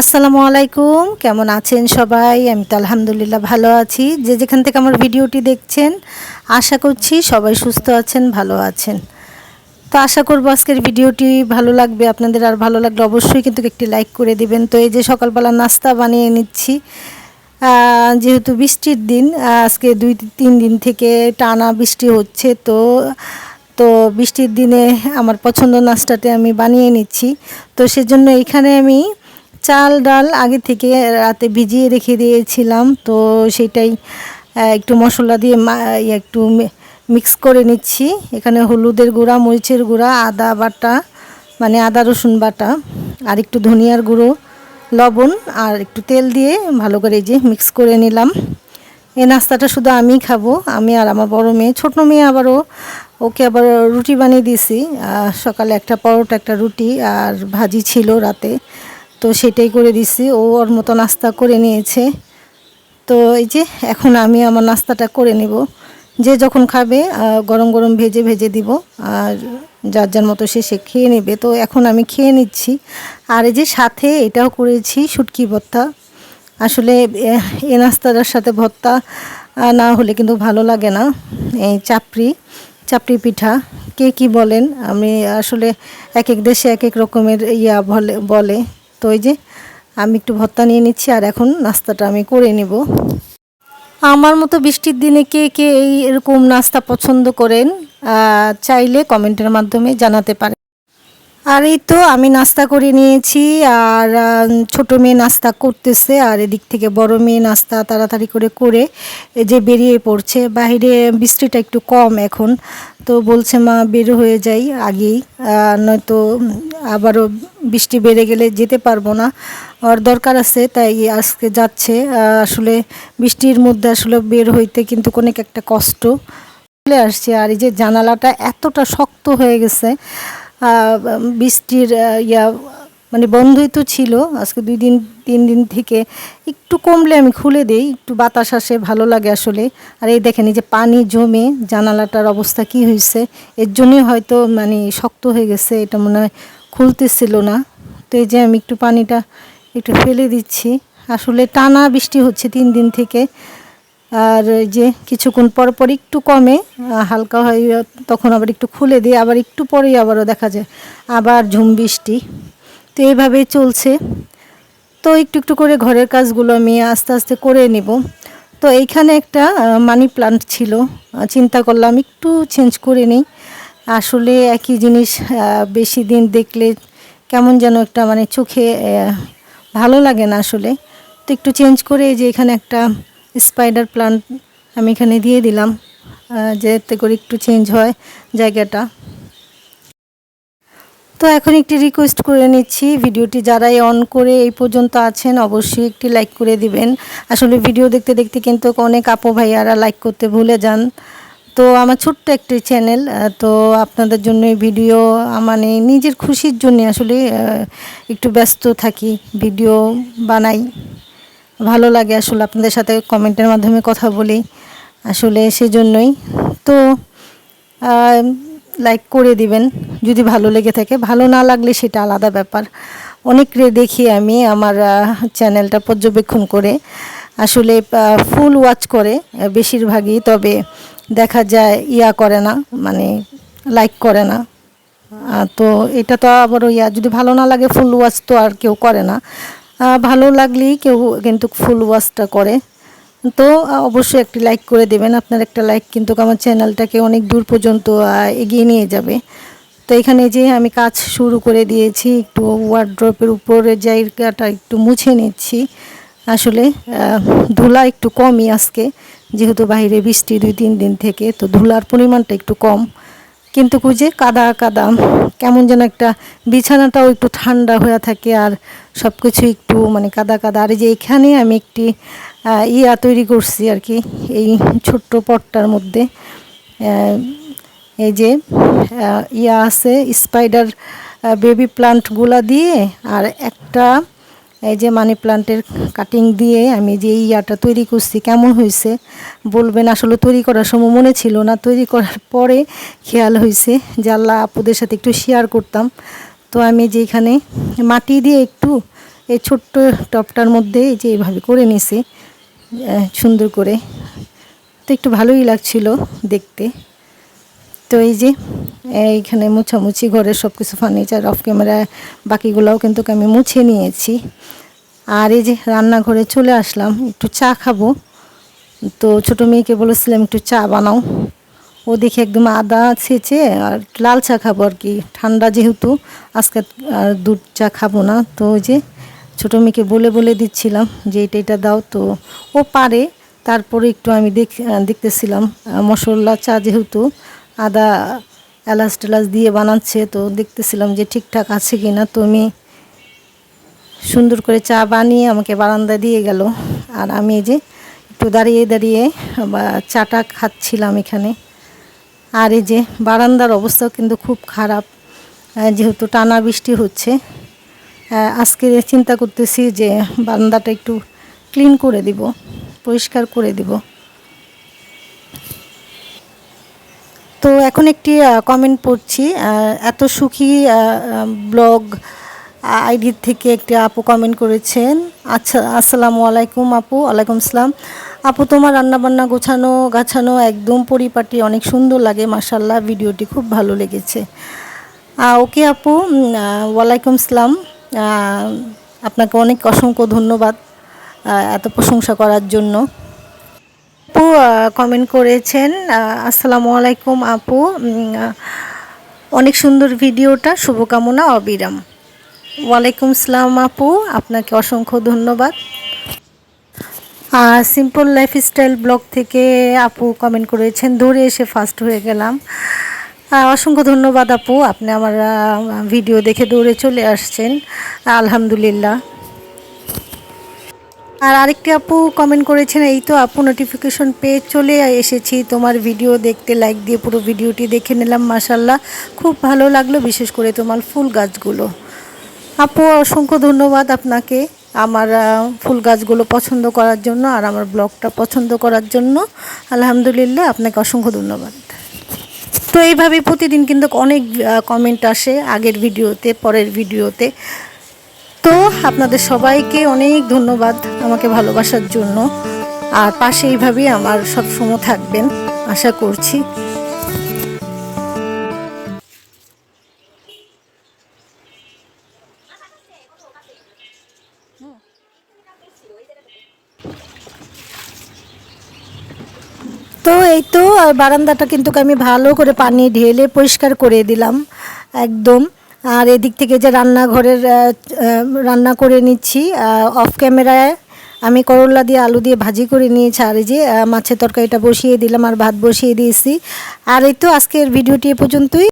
আসসালামু আলাইকুম। কেমন আছেন সবাই? আমি তো আলহামদুলিল্লাহ ভালো আছি। যে যেখান থেকে আমার ভিডিওটি দেখছেন, আশা করছি সবাই সুস্থ আছেন, ভালো আছেন। তো আশা করব আজকের ভিডিওটি ভালো লাগবে। আপনাদের আর ভালো লাগলে অবশ্যই কিন্তু একটি লাইক করে দিবেন। তো এই যে সকালবেলা নাস্তা বানিয়ে নিচ্ছি। যেহেতু বৃষ্টির দিন আজকে দুই তিন দিন থেকে টানা বৃষ্টি হচ্ছে, তো তো বৃষ্টির দিনে আমার পছন্দ নাস্তাতে আমি বানিয়ে নিচ্ছি। তো সেজন্য এখানে আমি চাল, ডাল আগে থেকে রাতে ভিজিয়ে রেখে দিয়েছিলাম। তো সেটাই একটু মশলা দিয়ে একটু মিক্স করে নিচ্ছি। এখানে হলুদের গুঁড়া, মরিচের গুঁড়া, আদা বাটা মানে আদা, রসুন বাটা, আর একটু ধনিয়ার গুঁড়ো, লবণ, আর একটু তেল দিয়ে ভালো করে যে মিক্স করে নিলাম। এই নাস্তাটা শুধু আমিই খাব, আমি আর আমার বড় মেয়ে। ছোট মেয়ে আবারও, ওকে আবার রুটি বানিয়ে দিয়েছি। সকালে একটা পরোটা, একটা রুটি আর ভাজি ছিল রাতে। তো সেটাই করে দিছি। ও ওর মতো নাস্তা করে নিয়েছে। তো এই যে এখন আমি আমার নাস্তাটা করে নিব। যে যখন খাবে গরম গরম ভেজে ভেজে দিব। আর যার যার মতো সে সে খেয়ে নেবে। তো এখন আমি খেয়ে নিচ্ছি। আর এই যে সাথে এটাও করেছি, শুটকি ভর্তা। আসলে, এ- নাস্তাটার সাথে ভর্তা না হলে কিন্তু ভালো লাগে না। এই চাপড়ি চাপড়ি পিঠা। কে কি বলেন? আমি আসলে এক এক দেশে এক এক রকমের ইয়া বলে বলে। তো ওই যে আমি একটু ভর্তা নিয়ে নিচ্ছি আর এখন নাস্তাটা আমি করে নেব। আমার মতো বৃষ্টির দিনে কে কে এই এরকম নাস্তা পছন্দ করেন চাইলে কমেন্টের মাধ্যমে জানাতে পারেন। আর এই তো আমি নাস্তা করে নিয়েছি আর ছোট মেয়ে নাস্তা করতেছে আর এদিক থেকে বড় মেয়ে নাস্তা তাড়াতাড়ি করে করে যে বেরিয়ে পড়ছে। বাইরে বৃষ্টিটা একটু কম এখন, তো বলছে, মা, বের হয়ে যাই আগেই। নয়তো আবারও বৃষ্টি বেড়ে গেলে যেতে পারব না। আর দরকার আছে, তাই আজকে যাচ্ছে। আসলে বৃষ্টির মধ্যে আসলে বের হইতে কিন্তু অনেক একটা কষ্ট। চলে আসছে আর এই যে জানালাটা এতটা শক্ত হয়ে গেছে। বৃষ্টির ইয়া মানে বন্ধই তো ছিল। আজকে দুই দিন, তিন দিন থেকে একটু কমলে আমি খুলে দেই, একটু বাতাস আসে, ভালো লাগে আসলে। আর এই দেখেন, এই যে পানি জমে জানালাটার অবস্থা কি হয়েছে, এর জন্যই হয়তো মানে শক্ত হয়ে গেছে, এটা মনে হয় খুলতেছিল না। তো এই যে আমি একটু পানিটা একটু ফেলে দিচ্ছি। আসলে টানা বৃষ্টি হচ্ছে তিন দিন থেকে। আর যে কিছুক্ষণ পর পর একটু কমে হালকা হয়, তখন আবার একটু খুলে দিয়ে আবার একটু পরেই আবারও দেখা যায়, আবার ঝুম বৃষ্টি। তো এইভাবেই চলছে। তো একটু একটু করে ঘরের কাজগুলো আমি আস্তে আস্তে করে নেব। তো এইখানে একটা মানি প্লান্ট ছিল চিন্তা করলাম একটু চেঞ্জ করে নিই। আসলে একই জিনিস বেশি দিন দেখলে কেমন যেন একটা মানে চোখে ভালো লাগে না আসলে। তো একটু চেঞ্জ করে যে এখানে একটা স্পাইডার প্লান্ট আমি এখানে দিয়ে দিলাম যাতে করে একটু চেঞ্জ হয় জায়গাটা। তো এখন একটি রিকোয়েস্ট করে নিচ্ছি, ভিডিওটি যারাই অন করে এই পর্যন্ত আছেন অবশ্যই একটি লাইক করে দিবেন। আসলে ভিডিও দেখতে দেখতে কিন্তু অনেক আপু ভাইয়ারা লাইক করতে ভুলে যান। তো আমার ছোট্ট একটি চ্যানেল তো আপনাদের জন্য এই ভিডিও মানে নিজের খুশির জন্য আসলে একটু ব্যস্ত থাকি ভিডিও বানাই। ভালো লাগে আসলে আপনাদের সাথে কমেন্টের মাধ্যমে কথা বলি আসলে সেজন্যই। তো লাইক করে দিবেন, যদি ভালো লেগে থাকে। ভালো না লাগলে সেটা আলাদা ব্যাপার। অনেকরে দেখি আমি আমার চ্যানেলটা পর্যবেক্ষণ করে। আসলে ফুল ওয়াচ করে বেশিরভাগই, তবে দেখা যায় ইয়া করে না মানে লাইক করে না। তো এটা তো আবারও ইয়া, যদি ভালো না লাগে ফুল ওয়াচ তো আর কেউ করে না। ভালো লাগলেই কেউ কিন্তু ফুল ওয়াশটা করে। তো অবশ্যই একটি লাইক করে দেবেন। আপনার একটা লাইক কিন্তু আমার চ্যানেলটাকে অনেক দূর পর্যন্ত এগিয়ে নিয়ে যাবে। তো, এখানে যে আমি কাজ শুরু করে দিয়েছি, একটু ওয়ার্ড্রপের উপরে জায়গাটা একটু মুছে নিচ্ছি। আসলে ধুলা একটু কমই আজকে, যেহেতু বাইরে বৃষ্টি দুই তিন দিন থেকে, তো ধুলার পরিমাণটা একটু কম। কিন্তু কুজে কাদা কাদা। কেমন যেন একটা বিছানাটাও একটু ঠান্ডা হয়ে থাকে আর সব কিছু একটু মানে কাদা কাদা। আর যে এখানে আমি একটি ইয়া তৈরি করছি আর কি, এই ছোট্ট পটটার মধ্যে। এই যে ইয়া আছে স্পাইডার বেবি প্লান্টগুলা দিয়ে আর একটা এই যে মানি প্লান্টের কাটিং দিয়ে আমি যে ইয়াটা তৈরি করছি, কেমন হয়েছে? বলবেন, আসলে তৈরি করার সময় মনে ছিল না। তৈরি করার পরে খেয়াল হয়েছে যে আল্লাহ আপুদের সাথে একটু শেয়ার করতাম। তো আমি যে এখানে মাটি দিয়ে একটু এই ছোট্ট টপটার মধ্যে যে এইভাবে করে নিছি সুন্দর করে। তো একটু ভালোই লাগছিল দেখতে। তো এই যে, এইখানে মুছামুছি ঘরের সব কিছু ফার্নিচার অফ ক্যামেরা বাকিগুলোও কিন্তু আমি মুছে নিয়েছি। আর এই যে রান্নাঘরে চলে আসলাম, একটু চা খাব। তো ছোটো মেয়েকে বলেছিলাম, একটু চা বানাও। ও দেখে একদম আদা ছেঁচে আর লাল চা খাব আর কি। ঠান্ডা যেহেতু, আজকে আর দুধ চা খাব না। তো ওই যে ছোটো মেয়েকে বলে বলে দিচ্ছিলাম যে, এটা এটা দাও। তো ও পারে। তারপরে একটু আমি দেখ, দেখতেছিলাম মশলা চা যেহেতু আদা এলাচ টেলাচ দিয়ে বানাচ্ছে, তো দেখতেছিলাম যে ঠিকঠাক আছে কি না তুমি সুন্দর করে চা বানিয়ে আমাকে বারান্দা দিয়ে গেল। আর আমি এই যে একটু দাঁড়িয়ে দাঁড়িয়ে বা চাটা খাচ্ছিলাম এখানে। আর এই যে বারান্দার অবস্থাও কিন্তু খুব খারাপ। যেহেতু টানা বৃষ্টি হচ্ছে। আজকে চিন্তা করতেছি যে বারান্দাটা একটু ক্লিন করে দিব, পরিষ্কার করে দিব। তো এখন একটি কমেন্ট পড়ছি এত সুখী ব্লগ আইডির থেকে একটি আপু কমেন্ট করেছেন। আচ্ছা আসসালামু আলাইকুম আপু ওয়ালাইকুম আসসালাম। আপু, তোমার রান্নাবান্না গোছানো, গাছানো একদম পরিপাটি, অনেক সুন্দর লাগে মাসাল্লাহ ভিডিওটি খুব ভালো লেগেছে। ওকে আপু ওয়ালাইকুম আসসালাম। আপনাকে অনেক অসংখ্য ধন্যবাদ এত প্রশংসা করার জন্য। আপু কমেন্ট করেছেন আসসালামু আলাইকুম আপু। অনেক সুন্দর ভিডিওটা, শুভকামনা, অবিরাম। ওয়ালাইকুম আসসালাম আপু, আপনাকে অসংখ্য ধন্যবাদ। সিম্পল লাইফস্টাইল ব্লগ থেকে আপু কমেন্ট করেছেন, দৌড়ে এসে ফার্স্ট হয়ে গেলাম। অসংখ্য ধন্যবাদ আপু, আপনি আমার ভিডিও দেখে দৌড়ে চলে আসছেন। আলহামদুলিল্লাহ। আর আরেকটি আপু কমেন্ট করেছেন, এই তো আপু নোটিফিকেশন পেয়ে চলে এসেছি। তোমার ভিডিও দেখতে লাইক দিয়ে পুরো ভিডিওটি দেখে নিলাম মাসাল্লাহ খুব ভালো লাগল, বিশেষ করে তোমার ফুল গাছগুলো। আপু, অসংখ্য ধন্যবাদ আপনাকে আমার ফুল গাছগুলো পছন্দ করার জন্য আর আমার ব্লগটা পছন্দ করার জন্য। আলহামদুলিল্লাহ, আপনাকে অসংখ্য ধন্যবাদ। তো এইভাবে প্রতিদিন কিন্তু অনেক কমেন্ট আসে আগের ভিডিওতে পরের ভিডিওতে আপনাদের সবাইকে অনেক ধন্যবাদ আমাকে ভালোবাসার জন্য। আর পাশে এইভাবেই আমার সবসময় থাকবেন, আশা করছি। তো এই তো বারান্দাটা কিন্তু আমি ভালো করে পানি ঢেলে পরিষ্কার করে দিলাম, একদম। আর এদিক থেকে যে রান্নাঘরের রান্না করে নিচ্ছি অফ ক্যামেরায় আমি করলা দিয়ে আলু দিয়ে ভাজি করে নিয়েছি, আর এই যে মাছের তরকারিটা বসিয়ে দিলাম আর ভাত বসিয়ে দিয়েছি। আর এই তো আজকের ভিডিওটি এ পর্যন্তই।